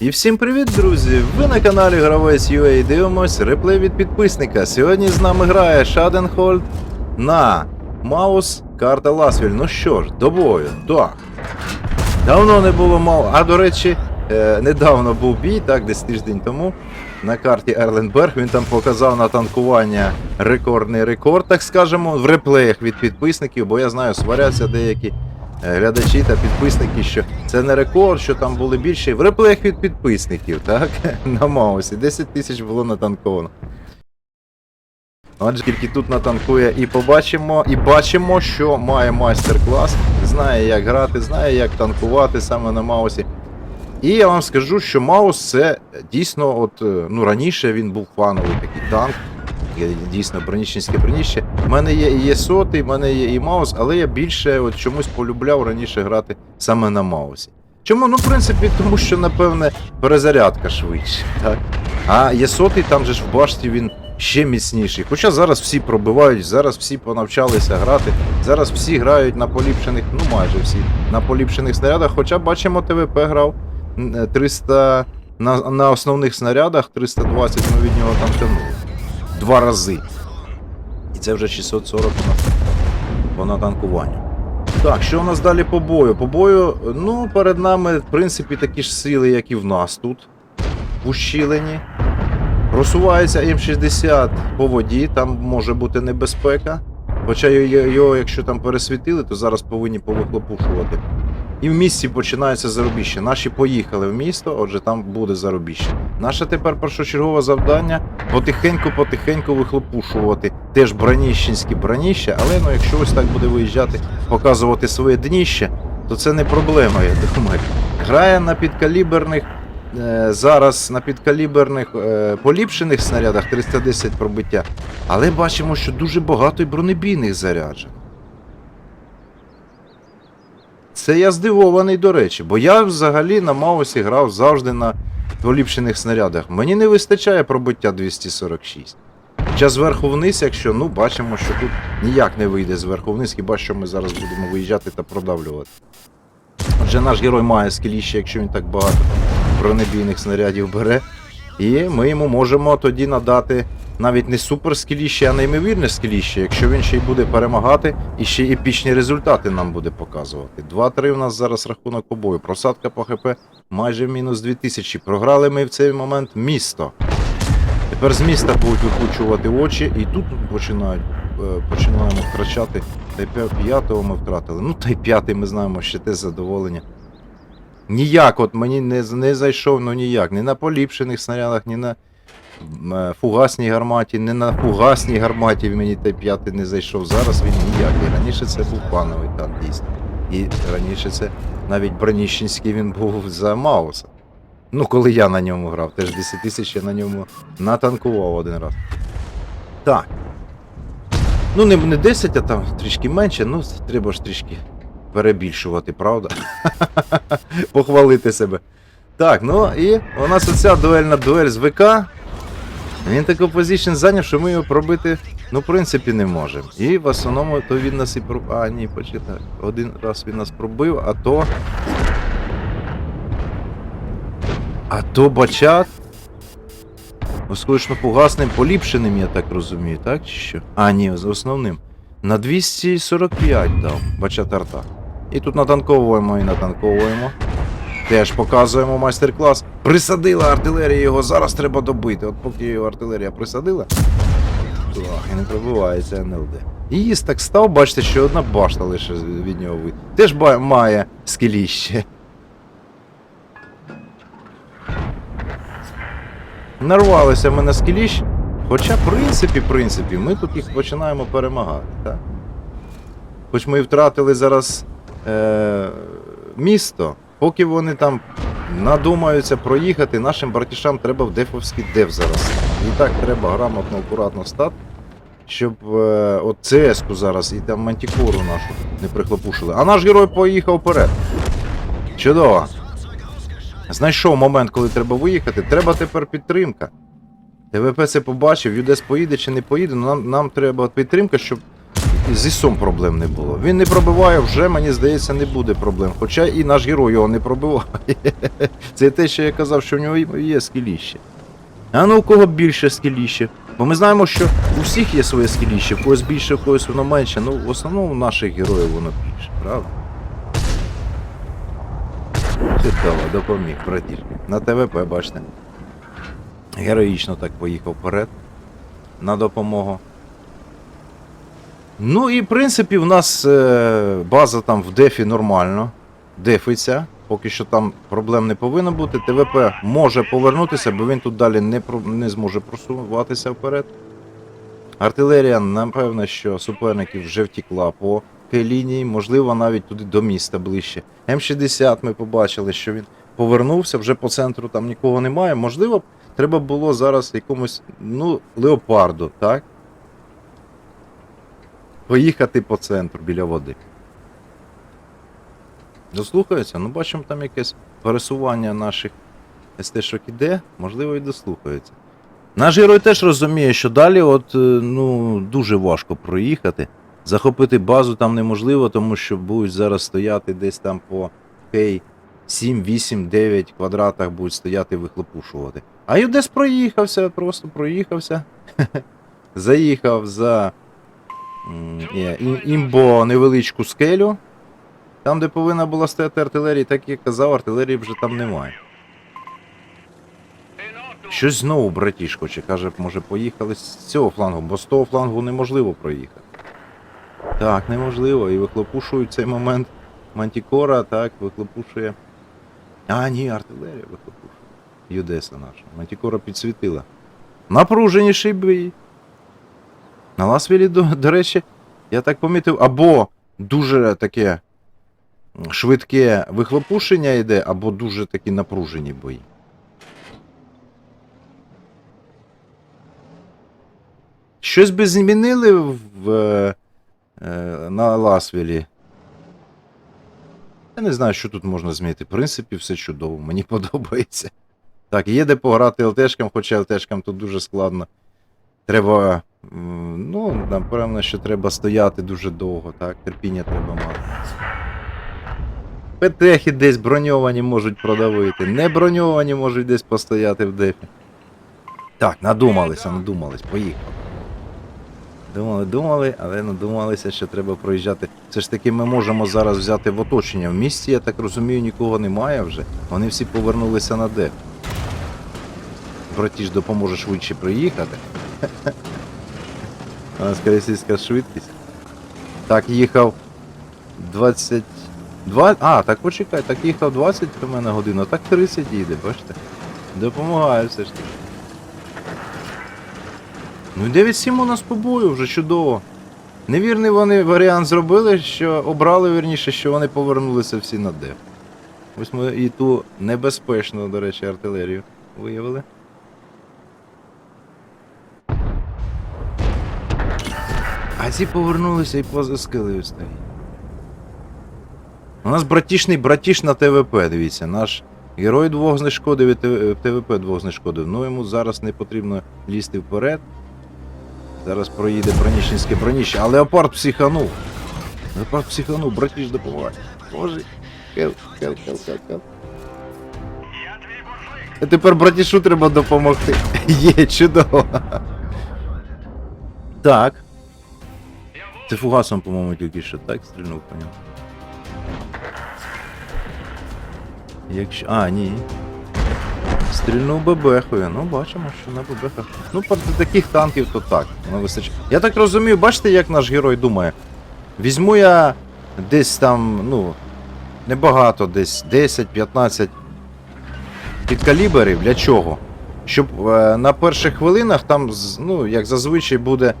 І всім привіт, друзі! Ви на каналі Гравець UA дивимось реплей від підписника. Сьогодні з нами грає Шаденхольд на Маус карта Ласвіль. Ну що ж, до бою, так. Давно не було мало. А до речі, е, недавно був бій, так, десь тиждень тому. На карті Ерленберг він там показав на танкування рекордний рекорд, так скажемо, в реплеях від підписників, бо я знаю, сваряться деякі глядачі та підписники, що це не рекорд, що там були більше. В реплеях від підписників, так? На Маусі. 10 тисяч було натанковано. Отже, тільки тут натанкує і побачимо, і бачимо, що має майстер-клас, знає, як грати, знає, як танкувати саме на Маусі. І я вам скажу, що Маус це дійсно, от е, ну раніше він був фановий такий танк. Е, Дійсно, бронічницьке броніще. У мене є і є сотий, в мене є і Маус, але я більше от чомусь полюбляв раніше грати саме на Маусі. Чому? Ну, в принципі, тому що, напевне, перезарядка швидше. Так? А є сотий, там же ж в башті він ще міцніший. Хоча зараз всі пробивають, зараз всі понавчалися грати. Зараз всі грають на поліпшених, ну майже всі, на поліпшених снарядах. Хоча бачимо, ТВП грав м, е, 300 на, на основних снарядах, 320 ми від нього там тягнули. Два рази. І це вже 640 по, натанкуванню. Так, що у нас далі по бою? По бою, ну, перед нами, в принципі, такі ж сили, як і в нас тут. В ущілені. Просувається М60 по воді, там може бути небезпека. Хоча його, якщо там пересвітили, то зараз повинні повихлопушувати. І в місті починається заробіще. Наші поїхали в місто, отже, там буде заробіще. Наше тепер першочергове завдання потихеньку-потихеньку вихлопушувати теж браніщенські браніща, але ну, якщо ось так буде виїжджати, показувати своє дніще, то це не проблема, я думаю. Грає на підкаліберних е, зараз на підкаліберних е, поліпшених снарядах 310 пробиття, але бачимо, що дуже багато і бронебійних заряджено. Це я здивований, до речі, бо я взагалі на Маусі грав завжди на поліпшених снарядах. Мені не вистачає пробиття 246. Хоча зверху вниз, якщо, ну, бачимо, що тут ніяк не вийде зверху вниз, хіба що ми зараз будемо виїжджати та продавлювати. Отже, наш герой має скеліще, якщо він так багато бронебійних снарядів бере. І ми йому можемо тоді надати навіть не супер скеліще, а неймовірне скеліще, якщо він ще й буде перемагати і ще й епічні результати нам буде показувати. 2-3 у нас зараз рахунок по бою. Просадка по ХП майже мінус 2000. Програли ми в цей момент місто. Тепер з міста будуть викручувати очі, і тут починають, е, починаємо втрачати. Та й п'ятого ми втратили. Ну та й п'ятий ми знаємо, ще те задоволення. Ніяк, от мені не, не зайшов, ну ніяк. Ні на поліпшених снарядах, ні на фугасній гарматі, ні на фугасній гарматі в мені той п'ятий не зайшов. Зараз він ніякий. Раніше це був пановий танк, дійсно. І раніше це навіть Броніщенський він був за Мауса. Ну, коли я на ньому грав, теж 10 тисяч я на ньому натанкував один раз. Так. Ну, не, не 10, а там трішки менше, ну, треба ж трішки перебільшувати, правда? Похвалити себе. Так, ну і у нас оця дуельна дуель з ВК. Він таку позицію зайняв, що ми його пробити, ну, в принципі, не можемо. І в основному то він нас і пробив. А, ні, почекай. Один раз він нас пробив, а то. А то бачат. Осколочно погасним поліпшеним, я так розумію, так чи що? А, ні, з основним. На 245 дав бачат арта. І тут натанковуємо і натанковуємо. Теж показуємо майстер-клас. Присадила артилерія його, зараз треба добити. От поки його артилерія присадила. І не пробивається НЛД. І їсть так став, бачите, що одна башта лише від нього вид. Теж має скеліще. Нарвалися ми на скеліщ. Хоча, в принципі, принципі, ми тут їх починаємо перемагати, так? Хоч ми і втратили зараз е- місто, поки вони там надумаються проїхати, нашим братішам треба в дефовський деф зараз. І так треба грамотно, акуратно стати, щоб е- от ЦС-ку зараз і там мантікору нашу не прихлопушили. А наш герой поїхав вперед. Чудово. Знайшов момент, коли треба виїхати. Треба тепер підтримка. ТВП це побачив, Юдес поїде чи не поїде, ну нам, нам треба підтримка, щоб з ІСом проблем не було. Він не пробиває, вже, мені здається, не буде проблем. Хоча і наш герой його не пробиває. Це те, що я казав, що в нього є скіліще. А ну у кого більше скіліще? Бо ми знаємо, що у всіх є своє скіліще, в когось більше, в когось воно менше. Ну, в основному у наших героїв воно більше, правда? Чудово, допоміг, братішки. На ТВП, бачите. Героїчно так поїхав вперед на допомогу. Ну і в принципі в нас е, база там в дефі нормально. Дефиться. Поки що там проблем не повинно бути. ТВП може повернутися, бо він тут далі не, не зможе просуватися вперед. Артилерія, напевно, що суперників вже втікла по лінії, можливо, навіть туди до міста ближче. М60 ми побачили, що він повернувся, вже по центру там нікого немає. Можливо, треба було зараз якомусь, ну, леопарду, так? Поїхати по центру біля води. Дослухаються? Ну, бачимо там якесь пересування наших СТ-шок іде, можливо, і дослухаються. Наш герой теж розуміє, що далі от, е, ну, дуже важко проїхати. Захопити базу там неможливо, тому що будуть зараз стояти десь там по хей 7, 8, 9 квадратах будуть стояти вихлопушувати. А Юдес проїхався, просто проїхався. Заїхав за імбо невеличку скелю. Там, де повинна була стояти артилерія, так як казав, артилерії вже там немає. Щось знову братішко, чи каже, може поїхали з цього флангу, бо з того флангу неможливо проїхати. Так, неможливо. І вихлопушують цей момент Мантікора, так, вихлопушує. А, ні, артилерія вихлопушує. Юдеса наша. Мантікора підсвітила. Напруженіший бій. На Ласвілі, до, до речі, я так помітив, або дуже таке швидке вихлопушення йде, або дуже такі напружені бої. Щось би змінили в, е, е, на Ласвілі. Я не знаю, що тут можна змінити. В принципі, все чудово, мені подобається. Так, є де пограти ЛТшкам, хоча ЛТшкам тут дуже складно. Треба. Ну, напевно, що треба стояти дуже довго, так? Терпіння треба мати. ПТХи десь броньовані можуть продавити, не броньовані можуть десь постояти в дефі. Так, надумалися, надумались, поїхали. Думали, думали, але надумалися, що треба проїжджати. Все ж таки ми можемо зараз взяти в оточення. В місті, я так розумію, нікого немає вже. Вони всі повернулися на деф. Братіж допоможе швидше приїхати. У нас колесійська швидкість. Так, їхав 22. А, так почекай, так їхав 20 км на годину, так 30 їде, бачите? Допомагає все ж таки. Ну 9-7 у нас по бою вже чудово. Невірний вони варіант зробили, що обрали вірніше, що вони повернулися всі на деф. Ось ми і ту небезпечну, до речі, артилерію виявили. Ці повернулися і поза скелею стоїть. У нас братішний братіш на ТВП, дивіться, наш герой двох знешкодив і ТВП двох знешкодив. Ну йому зараз не потрібно лізти вперед. Зараз проїде бронічницьке броніще, а леопард психанув. Леопард психанув, братіш допомагає. Боже. Хел, хел, хел, хел, хел. А тепер братішу треба допомогти. Є, чудово. Так. Це фугасом, по-моєму, тільки що так стрільнув по ньому. Якщо. А, ні. Стрільнув бебехою. Ну, бачимо, що на бебехах. Ну, проти таких танків то так. Воно вистачає. Я так розумію, бачите, як наш герой думає. Візьму я десь там, ну, небагато, десь 10-15 підкаліберів. Для чого? Щоб е, на перших хвилинах там, ну, як зазвичай, буде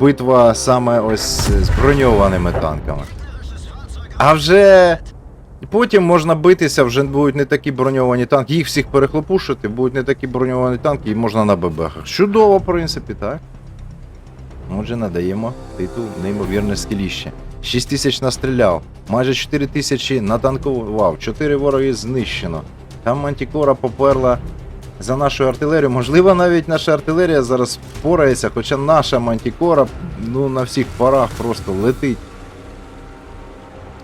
битва саме ось з броньованими танками. А вже потім можна битися, вже будуть не такі броньовані танки. Їх всіх перехлопушити, будуть не такі броньовані танки і можна на бебехах. Чудово, в принципі, так. Отже, надаємо титул неймовірне скіліще. 6 тисяч настріляв, майже 4 тисячі натанкував, 4 вороги знищено. Там мантікора поперла за нашу артилерію. Можливо, навіть наша артилерія зараз впорається, хоча наша мантікора ну, на всіх парах просто летить.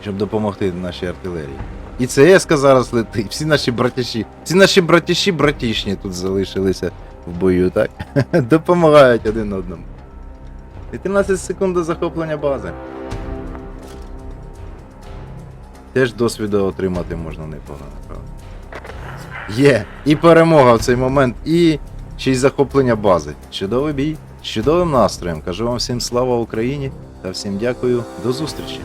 Щоб допомогти нашій артилерії. І ЦСК зараз летить, всі наші братіші, всі наші братіші братішні тут залишилися в бою, так? Допомагають один одному. І 13 секунд до захоплення бази. Теж досвіду отримати можна непогано, правда. Є! І перемога в цей момент, і ще й захоплення бази. Чудовий бій, чудовим настроєм. Кажу вам всім слава Україні та всім дякую. До зустрічі!